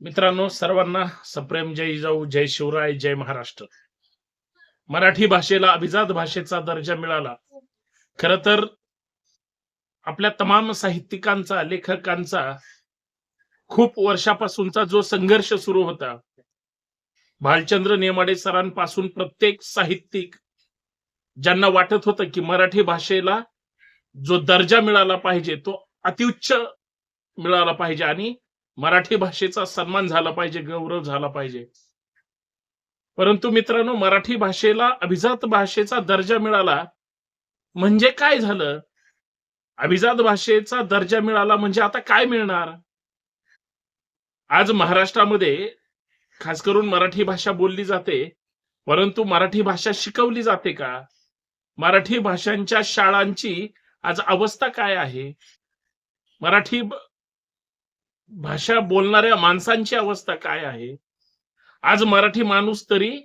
मित्रांनो सर्वांना सप्रेम जय जाऊ जय शिवराय जय महाराष्ट्र. मराठी भाषेला अभिजात भाषेचा दर्जा मिळाला. खर तर आपल्या तमाम साहित्यिकांचा लेखकांचा खूप वर्षापासूनचा जो संघर्ष सुरू होता भालचंद्र नेमाडे सरांपासून प्रत्येक साहित्यिक ज्यांना वाटत होतं की मराठी भाषेला जो दर्जा मिळाला पाहिजे तो अतिउच्च मिळाला पाहिजे आणि मराठी भाषेचा सन्मान झाला पाहिजे गौरव झाला पाहिजे. परंतु मित्रांनो मराठी भाषेला अभिजात भाषेचा दर्जा मिळाला म्हणजे काय झालं? अभिजात भाषेचा दर्जा मिळाला म्हणजे आता काय मिळणार? आज महाराष्ट्रामध्ये खास करून मराठी भाषा बोलली जाते परंतु मराठी भाषा शिकवली जाते का? मराठी भाषांच्या शाळांची आज अवस्था काय आहे? मराठी भाषा बोलणाऱ्या माणसांची अवस्था काय आहे? आज मराठी माणूस तरी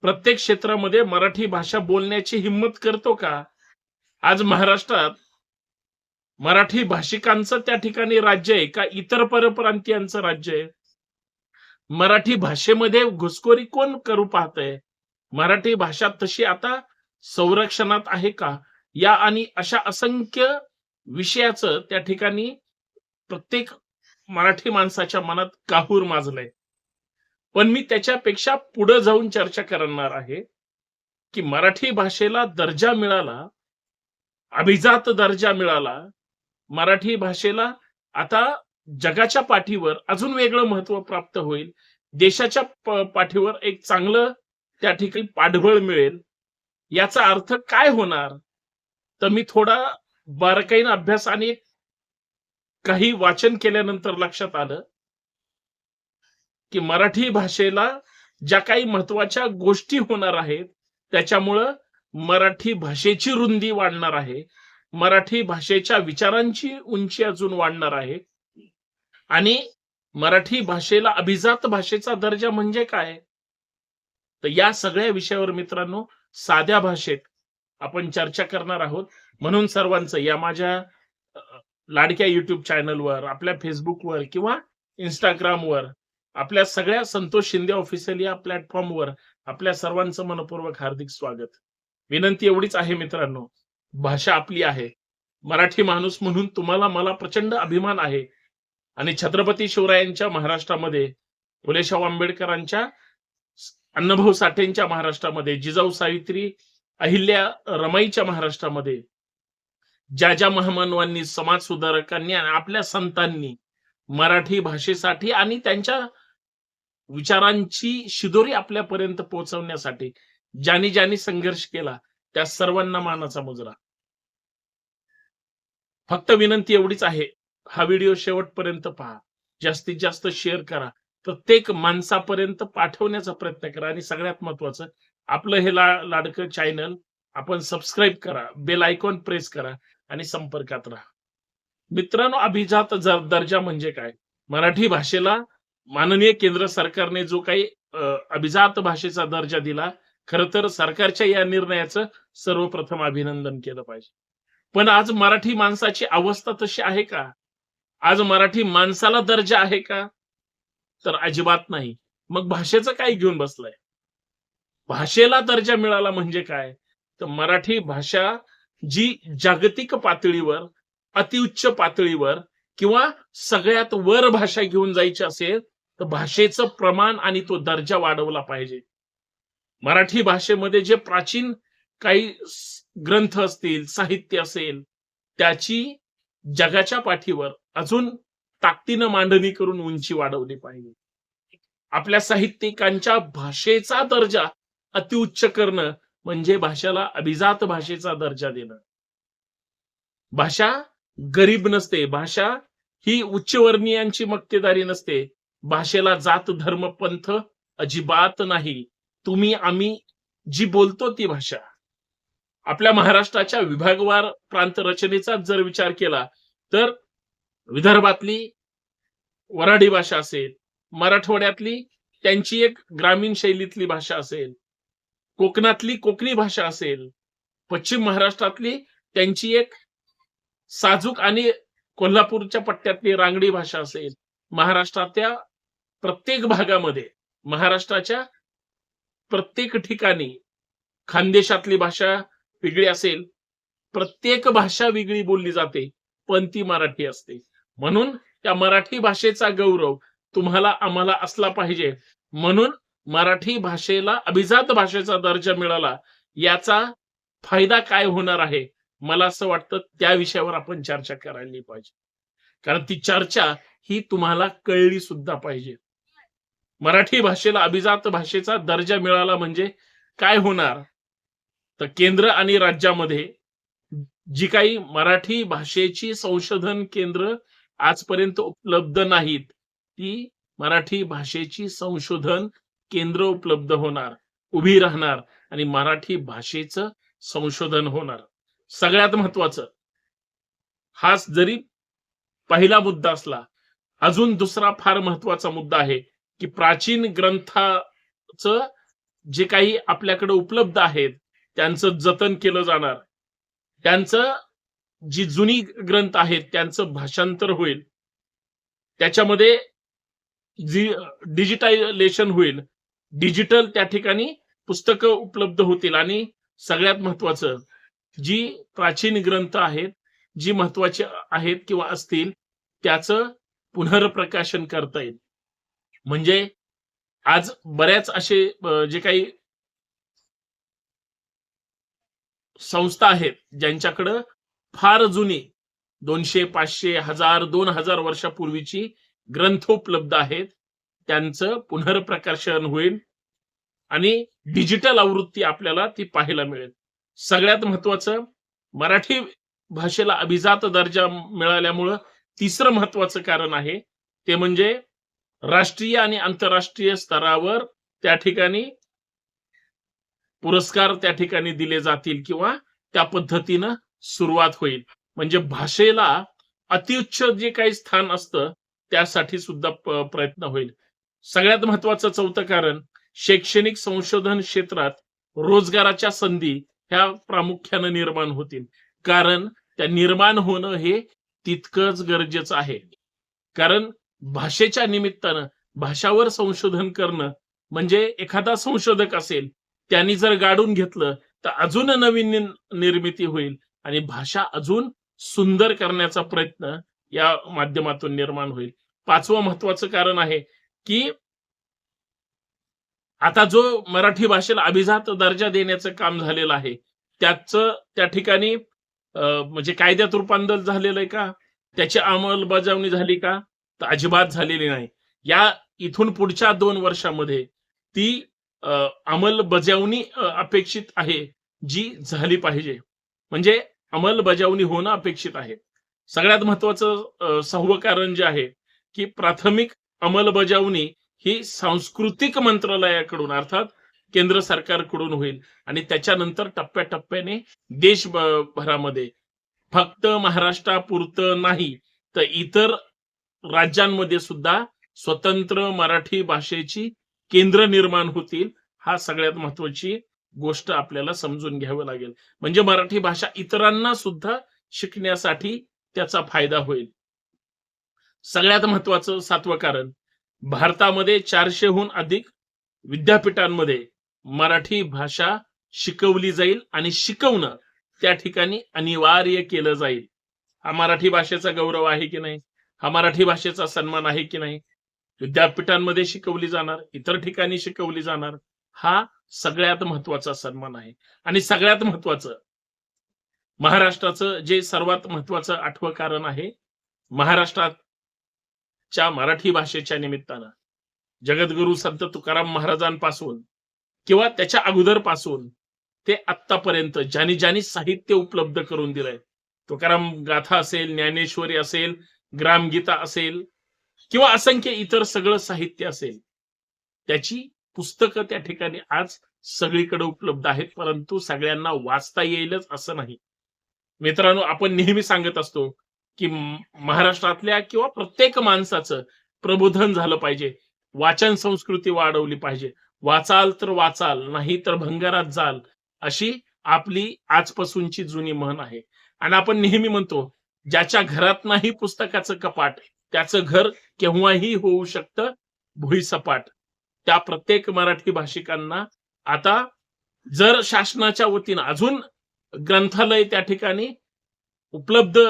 प्रत्येक क्षेत्रामध्ये मराठी भाषा बोलण्याची हिंमत करतो का? आज महाराष्ट्रात मराठी भाषिकांचं त्या ठिकाणी राज्य आहे का? इतर परप्रांतीयांचं राज्य आहे? मराठी भाषेमध्ये घुसखोरी कोण करू पाहतंय? मराठी भाषा तशी आता संरक्षणात आहे का? या आणि अशा असंख्य विषयाचं त्या ठिकाणी प्रत्येक मराठी माणसाच्या मनात काहूर माजलंय. पण मी त्याच्यापेक्षा पुढे जाऊन चर्चा करणार आहे की मराठी भाषेला दर्जा मिळाला अभिजात दर्जा मिळाला मराठी भाषेला आता जगाच्या पाठीवर अजून वेगळं महत्त्व प्राप्त होईल देशाच्या पाठीवर एक चांगलं त्या ठिकाणी पाठबळ मिळेल याचा अर्थ काय होणार? तर मी थोडा बारकाईनं अभ्यास आणि काही वाचन केल्यानंतर लक्षात आलं की मराठी भाषेला ज्या काही महत्त्वाच्या गोष्टी होणार आहेत त्याच्यामुळं मराठी भाषेची रुंदी वाढणार आहे मराठी भाषेच्या विचारांची उंची अजून वाढणार आहे आणि मराठी भाषेला अभिजात भाषेचा दर्जा म्हणजे काय? तर या सगळ्या विषयावर मित्रांनो साध्या भाषेत आपण चर्चा करणार आहोत. म्हणून सर्वांचं या माझ्या लाडक्या युट्यूब चॅनलवर आपल्या फेसबुकवर किंवा इंस्टाग्रामवर आपल्या सगळ्या संतोष शिंदे ऑफिशियल या प्लॅटफॉर्मवर आपल्या सर्वांचं मनपूर्वक हार्दिक स्वागत. विनंती एवढीच आहे मित्रांनो भाषा आपली आहे. मराठी माणूस म्हणून तुम्हाला मला प्रचंड अभिमान आहे. आणि छत्रपती शिवरायांच्या महाराष्ट्रामध्ये फुलेशाह आंबेडकरांच्या अण्णाभाऊ साठेंच्या महाराष्ट्रामध्ये जिजाऊ सावित्री अहिल्या रमाईच्या महाराष्ट्रामध्ये ज्या ज्या महामानवांनी समाज सुधारकांनी आणि आपल्या संतांनी मराठी भाषेसाठी आणि त्यांच्या विचारांची शिदोरी आपल्यापर्यंत पोहोचवण्यासाठी ज्यांनी ज्यांनी संघर्ष केला त्या सर्वांना मानाचा मुजरा. फक्त विनंती एवढीच आहे हा व्हिडिओ शेवटपर्यंत पहा. जास्तीत जास्त शेअर करा. प्रत्येक माणसापर्यंत पाठवण्याचा प्रयत्न करा आणि सगळ्यात महत्वाचं आपलं हे ला लाडकं चॅनल आपण सबस्क्राईब करा बेल आयकॉन प्रेस करा. आणि संपर्कात राहा. मित्रांनो अभिजात दर्जा म्हणजे काय? मराठी भाषेला माननीय केंद्र सरकारने जो काही अभिजात भाषेचा दर्जा दिला खर तर सरकारच्या या निर्णयाचं सर्वप्रथम अभिनंदन केलं पाहिजे. पण आज मराठी माणसाची अवस्था तशी आहे का? आज मराठी माणसाला दर्जा आहे का? तर अजिबात नाही. मग भाषेचं काय घेऊन बसलाय? भाषेला दर्जा मिळाला म्हणजे काय? तर मराठी भाषा जी जागतिक पातळीवर अतिउच्च पातळीवर किंवा सगळ्यात वर भाषा घेऊन जायची असेल तर भाषेचं प्रमाण आणि तो दर्जा वाढवला पाहिजे. मराठी भाषेमध्ये जे प्राचीन काही ग्रंथ असतील साहित्य असेल त्याची जगाच्या पाठीवर अजून ताकदीनं मांडणी करून उंची वाढवली पाहिजे. आपल्या साहित्यिकांच्या भाषेचा दर्जा अतिउच्च करणं म्हणजे भाषेला अभिजात भाषेचा दर्जा देणं. भाषा गरीब नसते भाषा ही उच्चवर्णीयांची मक्तेदारी नसते. भाषेला जात धर्म पंथ अजिबात नाही. तुम्ही आम्ही जी बोलतो ती भाषा. आपल्या महाराष्ट्राच्या विभागवार प्रांत रचनेचा जर विचार केला तर विदर्भातली वराडी भाषा असेल मराठवाड्यातली त्यांची एक ग्रामीण शैलीतली भाषा असेल कोकणातली कोकणी भाषा असेल पश्चिम महाराष्ट्रातली त्यांची एक साजूक आणि कोल्हापूरच्या पट्ट्यातली रांगडी भाषा असेल. महाराष्ट्रातल्या प्रत्येक भागामध्ये महाराष्ट्राच्या प्रत्येक ठिकाणी खानदेशातली भाषा वेगळी असेल प्रत्येक भाषा वेगळी बोलली जाते पण ती मराठी असते. म्हणून त्या मराठी भाषेचा गौरव तुम्हाला आम्हाला असला पाहिजे. म्हणून मराठी भाषेला अभिजात भाषेचा दर्जा मिळाला याचा फायदा काय होणार आहे? मला असं वाटतं त्या विषयावर आपण चर्चा करायला पाहिजे. कारण ती चर्चा ही तुम्हाला कळली सुद्धा पाहिजे. मराठी भाषेला अभिजात भाषेचा दर्जा मिळाला म्हणजे काय होणार? तर केंद्र आणि राज्यामध्ये जी काही मराठी भाषेची संशोधन केंद्र आजपर्यंत उपलब्ध नाहीत ती मराठी भाषेची संशोधन केंद्र उपलब्ध होणार उभी राहणार आणि मराठी भाषेचं संशोधन होणार. सगळ्यात महत्वाचं हाच जरी पहिला मुद्दा असला अजून दुसरा फार महत्त्वाचा मुद्दा आहे की प्राचीन ग्रंथाच जे काही आपल्याकडे उपलब्ध आहेत त्यांचं जतन केलं जाणार. त्यांचं जी जुनी ग्रंथ आहेत त्यांचं भाषांतर होईल. त्याच्यामध्ये जी डिजिटायलेशन होईल डिजिटल त्या ठिकाणी पुस्तकं उपलब्ध होतील. आणि सगळ्यात महत्वाचं जी प्राचीन ग्रंथ आहेत जी महत्त्वाचे आहेत किंवा असतील त्याचं पुनर्प्रकाशन करता येईल. म्हणजे आज बऱ्याच असे जे काही संस्था आहेत ज्यांच्याकडं फार जुनी दोनशे पाचशे हजार दोन हजार वर्षापूर्वीची ग्रंथ उपलब्ध आहेत त्यांचं पुनर्प्रकाशन होईल आणि डिजिटल आवृत्ती आपल्याला ती पाहायला मिळेल. सगळ्यात महत्वाचं मराठी भाषेला अभिजात दर्जा मिळाल्यामुळं तिसरं महत्वाचं कारण आहे ते म्हणजे राष्ट्रीय आणि आंतरराष्ट्रीय स्तरावर त्या ठिकाणी पुरस्कार त्या ठिकाणी दिले जातील किंवा त्या पद्धतीनं सुरुवात होईल. म्हणजे भाषेला अतिउच्च जे काही स्थान असतं त्यासाठी सुद्धा प्रयत्न होईल. सगळ्यात महत्वाचं चौथं कारण शैक्षणिक संशोधन क्षेत्रात रोजगाराच्या संधी ह्या प्रामुख्यानं निर्माण होतील. कारण त्या निर्माण होणं हे तितकंच गरजेचं आहे. कारण भाषेच्या निमित्तानं भाषावर संशोधन करणं म्हणजे एखादा संशोधक असेल त्यांनी जर गाडून घेतलं तर अजून नवीन निर्मिती होईल आणि भाषा अजून सुंदर करण्याचा प्रयत्न या माध्यमातून निर्माण होईल. पाचवं महत्वाचं कारण आहे की आता जो मराठी भाषेला अभिजात दर्जा देण्याचं काम झालेलं आहे त्याच त्या ठिकाणी म्हणजे कायद्यात रूपांतर झालेलं आहे का? त्याची अंमलबजावणी झाली का? तर अजिबात झालेली नाही. या इथून पुढच्या दोन वर्षामध्ये ती अंमलबजावणी अपेक्षित आहे जी झाली पाहिजे. म्हणजे अंमलबजावणी होणं अपेक्षित आहे. सगळ्यात महत्वाचं अं, सहावं कारण जे आहे की प्राथमिक अंमलबजावणी ही सांस्कृतिक मंत्रालयाकडून अर्थात केंद्र सरकारकडून होईल. आणि त्याच्यानंतर टप्प्याटप्प्याने देशभरामध्ये फक्त महाराष्ट्रापुरतं नाही तर इतर राज्यांमध्ये सुद्धा स्वतंत्र मराठी भाषेची केंद्र निर्माण होतील हा सगळ्यात महत्वाची गोष्ट आपल्याला समजून घ्यावं लागेल. म्हणजे मराठी भाषा इतरांना सुद्धा शिकण्यासाठी त्याचा फायदा होईल. सगळ्यात महत्वाचं सातवं कारण भारतामध्ये चारशेहून अधिक विद्यापीठांमध्ये मराठी भाषा शिकवली जाईल आणि शिकवणं त्या ठिकाणी अनिवार्य केलं जाईल. हा मराठी भाषेचा गौरव आहे की नाही? हा मराठी भाषेचा सन्मान आहे की नाही? विद्यापीठांमध्ये शिकवली जाणार इतर ठिकाणी शिकवली जाणार हा सगळ्यात महत्त्वाचा सन्मान आहे. आणि सगळ्यात महत्वाचं महाराष्ट्राचं जे सर्वात महत्वाचं आठवं कारण आहे महाराष्ट्रात च्या मराठी भाषेच्या निमित्तानं. जगद्गुरु संत तुकाराम महाराजांपासून किंवा त्याच्या अगोदरपासून ते आत्तापर्यंत ज्यांनी ज्यांनी साहित्य उपलब्ध करून दिलंय. तुकाराम गाथा असेल ज्ञानेश्वरी असेल ग्रामगीता असेल किंवा असंख्य इतर सगळं साहित्य असेल त्याची पुस्तकं त्या ठिकाणी आज सगळीकडे उपलब्ध आहेत परंतु सगळ्यांना वाचता येईलच असं नाही. मित्रांनो आपण नेहमी सांगत असतो की महाराष्ट्रातल्या किंवा प्रत्येक माणसाचं प्रबोधन झालं पाहिजे. वाचन संस्कृती वाढवली पाहिजे. वाचाल तर वाचाल नाही तर भंगारात जाल अशी आपली आजपासूनची जुनी म्हण आहे. आणि आपण नेहमी म्हणतो ज्याच्या घरात नाही पुस्तकाचं कपाट त्याचं घर केव्हाही होऊ शकतं भुईसपाट. त्या प्रत्येक मराठी भाषिकांना आता जर शासनाच्या वतीनं अजून ग्रंथालय त्या ठिकाणी उपलब्ध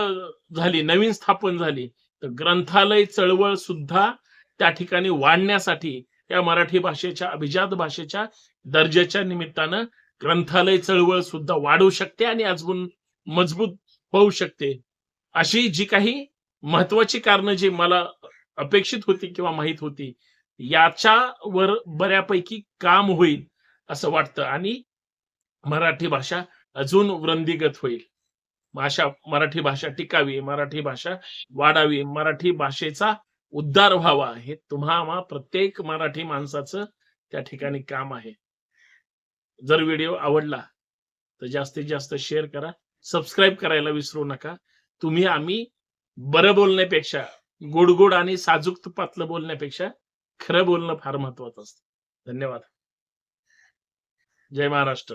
झाली नवीन स्थापन झाली. तर ग्रंथालय चळवळ सुद्धा त्या ठिकाणी वाढण्यासाठी या मराठी भाषेच्या अभिजात भाषेच्या दर्जाच्या निमित्तानं ग्रंथालय चळवळ सुद्धा वाढू शकते आणि अजून मजबूत होऊ शकते. अशी जी काही महत्वाची कारणं जी मला अपेक्षित होती किंवा माहीत होती याच्यावर बऱ्यापैकी काम होईल असं वाटतं आणि मराठी भाषा अजून वृंदीगत होईल. भाषा मराठी भाषा टिकावी मराठी भाषा वाढावी मराठी भाषेचा उद्धार व्हावा हे तुम्हा प्रत्येक मराठी माणसाचं त्या ठिकाणी काम आहे. जर व्हिडिओ आवडला तर जास्तीत जास्त शेअर करा सबस्क्राईब करायला विसरू नका. तुम्ही आम्ही बरं बोलण्यापेक्षा गोड आणि साजूक पातलं बोलण्यापेक्षा खरं बोलणं फार महत्वाचं असतं. धन्यवाद. जय महाराष्ट्र.